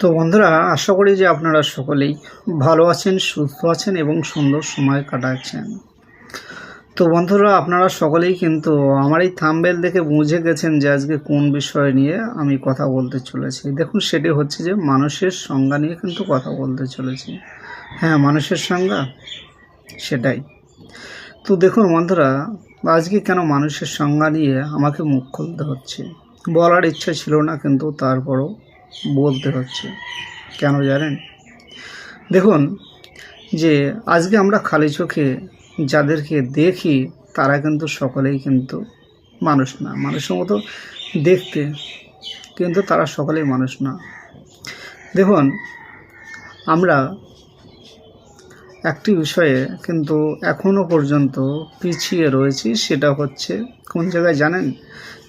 তো বন্ধুরা, আশা করি যে আপনারা সকলেই ভালো আছেন, সুস্থ আছেন এবং সুন্দর সময় কাটাচ্ছেন। তো বন্ধুরা, আপনারা সকলেই কিন্তু আমার এই থাম্বেল দেখে বুঝে গেছেন যে আজকে কোন বিষয় নিয়ে আমি কথা বলতে চলেছি। দেখুন, সেটি হচ্ছে যে মানুষের সংজ্ঞা নিয়ে কিন্তু কথা বলতে চলেছি। হ্যাঁ মানুষের সংজ্ঞা? সেটাই। তো দেখুন বন্ধুরা, আজকে কেন মানুষের সংজ্ঞা নিয়ে আমাকে মুখ খুলতে হচ্ছে? বলার ইচ্ছা ছিল না কিন্তু তারপরও বলতে হচ্ছে। কেন জানেন? দেখুন, যে আজকে আমরা খালি চোখে যাদেরকে দেখি, তারা কিন্তু সকলেই কিন্তু মানুষ না। মানুষের মতো দেখতে কিন্তু তারা সকলেই মানুষ না। দেখুন, আমরা একটি বিষয়ে কিন্তু এখনও পর্যন্ত পিছিয়ে রয়েছি, সেটা হচ্ছে কোন জায়গায় জানেন?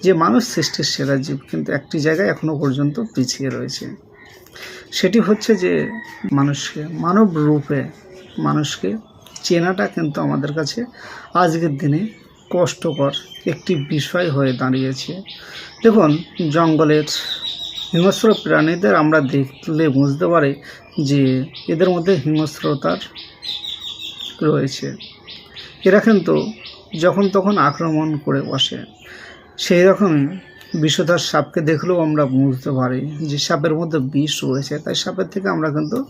যে মানুষ সৃষ্টির সেরা জীব কিন্তু একটি জায়গায় এখনও পর্যন্ত পিছিয়ে রয়েছে। সেটি হচ্ছে যে মানুষকে, মানব রূপে মানুষকে চেনাটা কিন্তু আমাদের কাছে আজকের দিনে কষ্টকর একটি বিষয় হয়ে দাঁড়িয়েছে। দেখুন, জঙ্গলের হিংস্র প্রাণীদের আমরা দেখলে বুঝতে পারি যে এদের মধ্যে হিংস্রতার রয়েছে। এরা কিন্তু যখন তখন আক্রমণ করে বসে। সেই রকমই বিষধর সাপকে দেখলেও আমরা বুঝতে পারি যে সাপের মধ্যে বিষ রয়েছে, তাই সাপের থেকে আমরা কিন্তু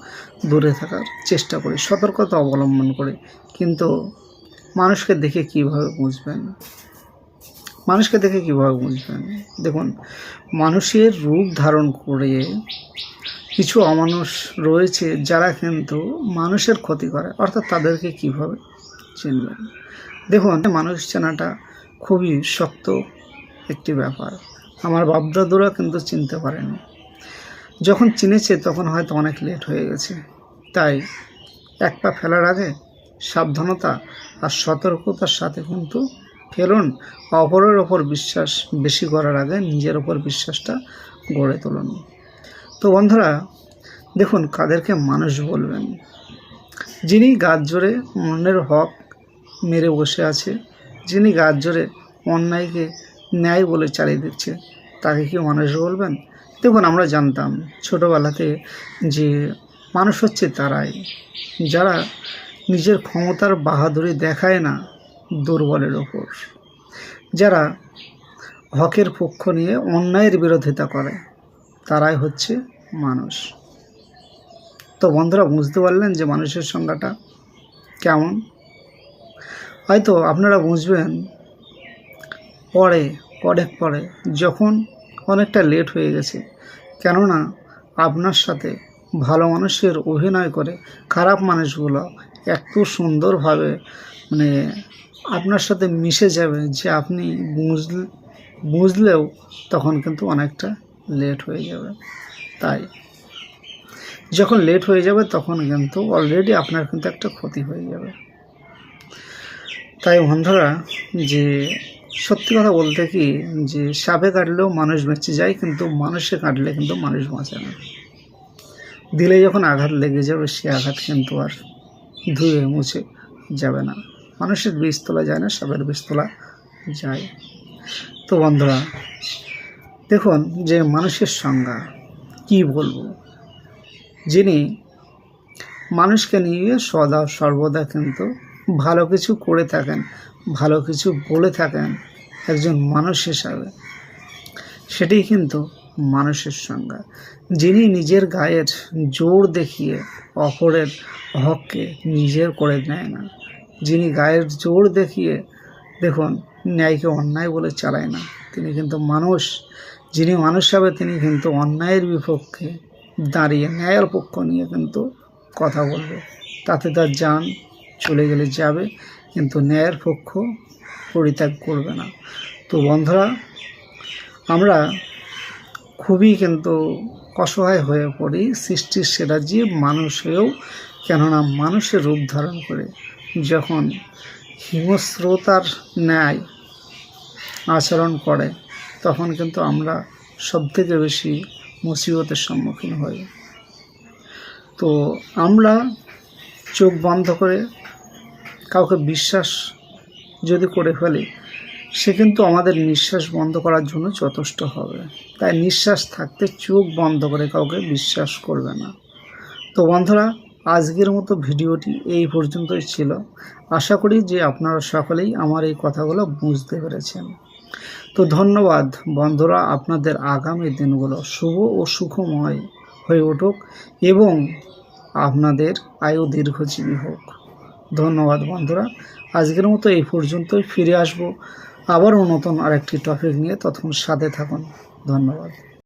দূরে থাকার চেষ্টা করি, সতর্কতা অবলম্বন করি। কিন্তু মানুষকে দেখে কীভাবে বুঝবেন? মানুষকে দেখে কীভাবে বুঝবেন? দেখুন, মানুষের রূপ ধারণ করে কিছু অমানুষ রয়েছে যারা কিন্তু মানুষের ক্ষতি করে। অর্থাৎ তাদেরকে কীভাবে চিনবেন দেখুন, মানুষ চেনাটা খুবই শক্ত একটি ব্যাপার। আমার বাপদাদুরা কিন্তু চিনতে পারেনি। যখন চিনেছে, তখন হয়তো অনেক লেট হয়ে গেছে। তাই এক পা ফেলার আগে সাবধানতা আর সতর্কতার সাথে কিন্তু ফেলুন। অপরের ওপর বিশ্বাস বেশি করার আগে নিজের ওপর বিশ্বাসটা গড়ে তুলুন। তো বন্ধুরা দেখুন কাদেরকে মানুষ বলবেন। যিনি গাছ জোরে অন্যের হক মেরে বসে আছে, যিনি গাছ জোরে অন্যায়কে ন্যায় বলে চালিয়ে দিচ্ছে, তাকে কি মানুষ বলবেন? দেখুন, আমরা জানতাম ছোটোবেলাতে যে মানুষ হচ্ছে তারাই, যারা নিজের ক্ষমতার বাহাদুরি দেখায় না দুর্বলের ওপর, যারা হকের পক্ষ নিয়ে অন্যায়ের বিরোধিতা করে। তারাই হচ্ছে মানুষ। তো বন্ধুরা বুঝতে পারলেন যে মানুষের সংজ্ঞাটা কেমন? হয়তো আপনারা বুঝবেন পরে অনেক পরে, যখন অনেকটা লেট হয়ে গেছে। কেননা আপনার সাথে ভালো মানুষের অভিনয় করে খারাপ মানুষগুলো এত সুন্দরভাবে মানে আপনার সাথে মিশে যাবে যে আপনি বুঝ, বুঝলেও তখন কিন্তু অনেকটা লেট হয়ে যাবে। তাই। যখন লেট হয়ে যাবে, তখন কিন্তু অলরেডি আপনার কিন্তু একটা ক্ষতি হয়ে যাবে। তাই বন্ধুরা, যে সত্যি কথা বলতে কি, যে সাপে কাটলেও মানুষ বেঁচে যায়, কিন্তু মানুষে কাটলে কিন্তু মানুষ বাঁচে না। দিলে যখন আঘাত লেগে যাবে, সে আঘাত কিন্তু আর ধুয়ে মুছে যাবে না। মানুষের বীজ তোলা যায় না, সাপের বীজ তোলা যায়। তো বন্ধুরা দেখুন যে মানুষের সংজ্ঞা, কি বলব? যিনি মানুষকে নিয়ে সদা সর্বদা কিন্তু ভালো কিছু করে থাকেন, ভালো কিছু বলে থাকেন একজন মানুষ হিসাবে, সেটি কিন্তু মানুষের সংজ্ঞা। যিনি নিজের গায়ের জোর দেখিয়ে অপরের হককে নিজের করে নেয় না, যিনি গায়ের জোর দেখিয়ে, দেখুন, ন্যায়কে অন্যায় বলে চালায় না, তিনি কিন্তু মানুষ। যিনি মানুষ হবে, তিনি কিন্তু অন্যায়ের বিপক্ষে দাঁড়িয়ে ন্যায়ের পক্ষ নিয়ে কিন্তু কথা বলবে। তাতে তার যান চলে গেলে যাবে, কিন্তু ন্যায়ের পক্ষ পরিত্যাগ করবে না। তো বন্ধুরা, আমরা খুবই কিন্তু অসহায় হয়ে পড়ি সৃষ্টির সেরা জীব মানুষ হয়েও, কেননা মানুষের রূপ ধারণ করে যখন হিমস্রোতার ন্যায় আচরণ করে তখন কিন্তু আমরা সবথেকে বেশি মুসিবতের সম্মুখীন হই। তো আমরা চোখ বন্ধ করে কাউকে বিশ্বাস যদি করে ফেলি, সে কিন্তু আমাদের নিঃশ্বাস বন্ধ করার জন্য যথেষ্ট হবে। তাই নিঃশ্বাস থাকতে চোখ বন্ধ করে কাউকে বিশ্বাস করবে না। তো বন্ধুরা, আজকের মতো ভিডিওটি এই পর্যন্তই ছিল। আশা করি যে আপনারা সকলেই আমার এই কথাগুলো বুঝতে পেরেছেন। তো ধন্যবাদ বন্ধুরা, আপনাদের আগামী দিনগুলো শুভ ও সুখময় হয়ে উঠুক এবং আপনাদের আয়ু দীর্ঘজীবী হোক। ধন্যবাদ বন্ধুরা, আজকের মতো এই পর্যন্তই, ফিরে আসব আবারও নতুন আরেকটি টপিক নিয়ে। তখন সাথে থাকুন। ধন্যবাদ।